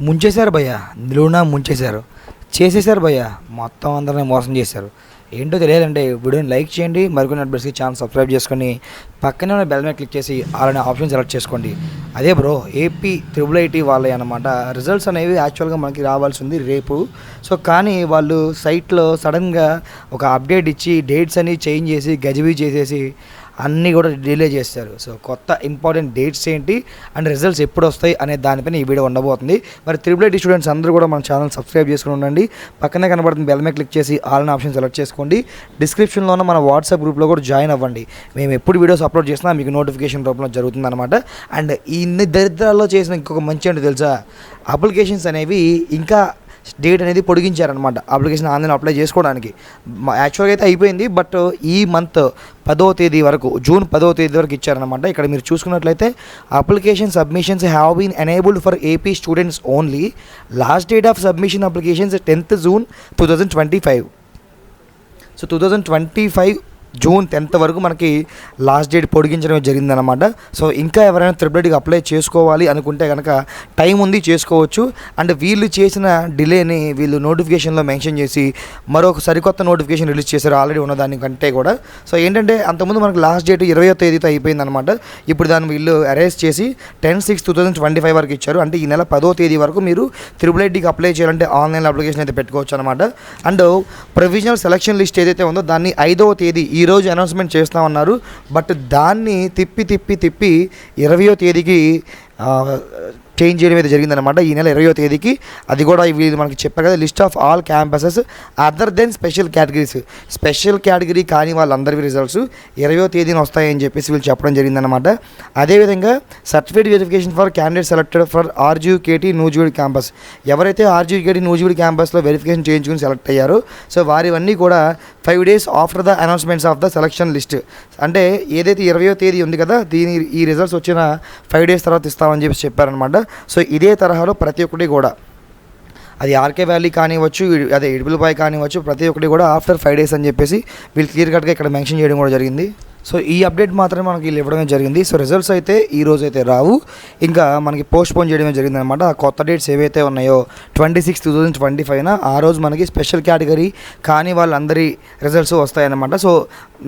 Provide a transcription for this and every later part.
ముంచేశారు భయ్య. నిలువునా ముంచేశారు. చేసేశారు భయ్య. మొత్తం అందరిని మోసం చేశారు. ఏంటో తెలియాలంటే వీడియోని లైక్ చేయండి మరికొన్ని అడ్రస్కి ఛానల్ సబ్స్క్రైబ్ చేసుకొని పక్కనే ఉన్న బెల్ మీద క్లిక్ చేసి అలానే ఆప్షన్ సెలెక్ట్ చేసుకోండి. అదే బ్రో ఏపీ త్రిబుల్ ఐటీ వాళ్ళే అనమాట రిజల్ట్స్ అనేవి యాక్చువల్గా మనకి రావాల్సి ఉంది రేపు. సో కానీ వాళ్ళు సైట్లో సడన్గా ఒక అప్డేట్ ఇచ్చి డేట్స్ అని చేంజ్ చేసి గజిబీ చేసేసి అన్నీ కూడా డిలే చేస్తారు సో కొత్త ఇంపార్టెంట్ డేట్స్ ఏంటి అండ్ రిజల్ట్స్ ఎప్పుడు వస్తాయి అనే దానిపైన ఈ వీడియో ఉండబోతుంది. మరి త్రిబుల్ ఐటీ స్టూడెంట్స్ అందరూ కూడా మన ఛానల్ సబ్స్క్రైబ్ చేసుకుని ఉండండి. పక్కనే కనబడుతుంది బెల్ మీద క్లిక్ చేసి ఆల్ ఆప్షన్ సెలెక్ట్ చేసుకోండి. డిస్క్రిప్షన్లో ఉన్న మన వాట్సాప్ గ్రూప్లో కూడా జాయిన్ అవ్వండి. మేము ఎప్పుడు వీడియోస్ అప్లోడ్ చేసినా మీకు నోటిఫికేషన్ రూపంలో జరుగుతుంది అనమాట అండ్ ఇన్ని దరిద్రాల్లో చేసిన ఇంకొక మంచి అంటే తెలుసా? అప్లికేషన్స్ అనేవి ఇంకా డేట్ అనేది పొడిగించారనమాట అప్లికేషన్ ఆన్లైన్ అప్లై చేసుకోవడానికి. యాక్చువల్గా అయితే అయిపోయింది బట్ ఈ మంత్ పదో తేదీ వరకు జూన్ పదో తేదీ వరకు ఇచ్చారనమాట ఇక్కడ మీరు చూసుకున్నట్లయితే application submissions have been enabled for AP students only last date of submission applications tenth June two thousand twenty five so two thousand twenty five June tenth వరకు మనకి లాస్ట్ డేట్ పొడిగించడం జరిగిందనమాట సో ఇంకా ఎవరైనా త్రిబుల్ఐటీకి అప్లై చేసుకోవాలి అనుకుంటే కనుక time ఉంది చేసుకోవచ్చు. అండ్ వీళ్ళు చేసిన డిలేని వీళ్ళు నోటిఫికేషన్లో మెన్షన్ చేసి మరొక సరికొత్త నోటిఫికేషన్ రిలీజ్ చేశారు ఆల్రెడీ ఉన్న దానికంటే కూడా. సో ఏంటంటే అంతకుముందు మనకు లాస్ట్ డేట్ ఇరవయో తేదీతో అయిపోయిందనమాట ఇప్పుడు దాన్ని వీళ్ళు అరేంజ్ చేసి ten six two thousand twenty five వరకు ఇచ్చారు. అంటే ఈ నెల పదో తేదీ వరకు మీరు త్రిబుల్ ఐటీకి అప్లై చేయాలంటే ఆన్లైన్ అప్లికేషన్ అయితే పెట్టుకోవచ్చు అనమాట అండ్ ప్రొవిజనల్ సెలక్షన్ లిస్ట్ ఏదైతే ఉందో దాన్ని ఐదవ తేదీ ఈ రోజు అనౌన్స్మెంట్ చేస్తామన్నారు. బట్ దాన్ని తిప్పి తిప్పి తిప్పి ఇరవయో తేదీకి చేంజ్ చేయడం అయితే జరిగిందనమాట ఈ నెల ఇరవయో తేదీకి. అది కూడా వీళ్ళు మనకి చెప్పారు కదా list of all campuses other than special categories. Special category కాని వాళ్ళందరి రిజల్ట్స్ ఇరవయో తేదీన వస్తాయని చెప్పేసి వీళ్ళు చెప్పడం జరిగిందనమాట అదేవిధంగా certificate verification for candidate selected for RGKT Nuzvid campus. ఎవరైతే ఆర్జీకేటీ నూజివీడ్ క్యాంపస్లో వెరిఫికేషన్ చేయించుకుని సెలెక్ట్ అయ్యారో సో వారివన్నీ కూడా five days after the announcements of the selection list. అంటే ఏదైతే ఇరవయో తేదీ ఉంది కదా దీని ఈ రిజల్ట్స్ వచ్చిన ఫైవ్ డేస్ తర్వాత ఇస్తామని చెప్పి చెప్పారనమాట సో ఇదే తరహాలో ప్రతి ఒక్కటి కూడా. అది ఆర్కే వ్యాలీ కానివ్వచ్చు అదే అదే ఇడుపులపాయ కానివ్వచ్చు ప్రతి ఒక్కటి కూడా ఆఫ్టర్ ఫైవ్ డేస్ అని చెప్పేసి వీళ్ళు క్లియర్ కట్గా ఇక్కడ మెన్షన్ చేయడం కూడా జరిగింది. సో ఈ అప్డేట్ మాత్రమే మనకి వీళ్ళు ఇవ్వడమే జరిగింది. సో రిజల్ట్స్ అయితే ఈ రోజు అయితే రావు. ఇంకా మనకి పోస్ట్ పోన్ చేయడమే జరిగింది అనమాట కొత్త డేట్స్ ఏవైతే ఉన్నాయో twenty six two thousand twenty ఫైవ్న ఆ రోజు మనకి స్పెషల్ కేటగిరీ కానీ వాళ్ళందరి రిజల్ట్స్ వస్తాయన్నమాట. సో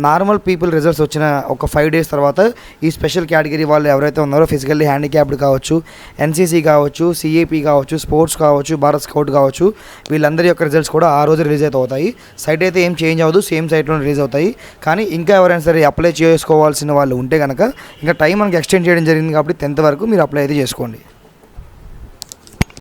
నార్మల్ పీపుల్ రిజల్ట్స్ వచ్చిన ఒక ఫైవ్ డేస్ తర్వాత ఈ స్పెషల్ కేటగిరీ వాళ్ళు ఎవరైతే ఉన్నారో ఫిజికల్లీ హ్యాండిక్యాప్డ్ కావచ్చు ఎన్సీసీ కావచ్చు సిఏపీ కావచ్చు స్పోర్ట్స్ కావచ్చు భారత్ స్కౌట్ కావచ్చు వీళ్ళందరి యొక్క రిజల్ట్స్ కూడా ఆ రోజు రిలీజ్ అయితే అవుతాయి. సైట్ అయితే ఏం చేంజ్ అవ్వదు సేమ్ సైట్లో రిలీజ్ అవుతాయి. కానీ ఇంకా ఎవరైనా సరే అప్లై అప్లై చేసుకోవాల్సిన వాళ్ళు ఉంటే కనుక ఇంకా టైం మనకి ఎక్స్టెండ్ చేయడం జరిగింది కాబట్టి టెన్త్ వరకు మీరు అప్లై అయితే చేసుకోండి.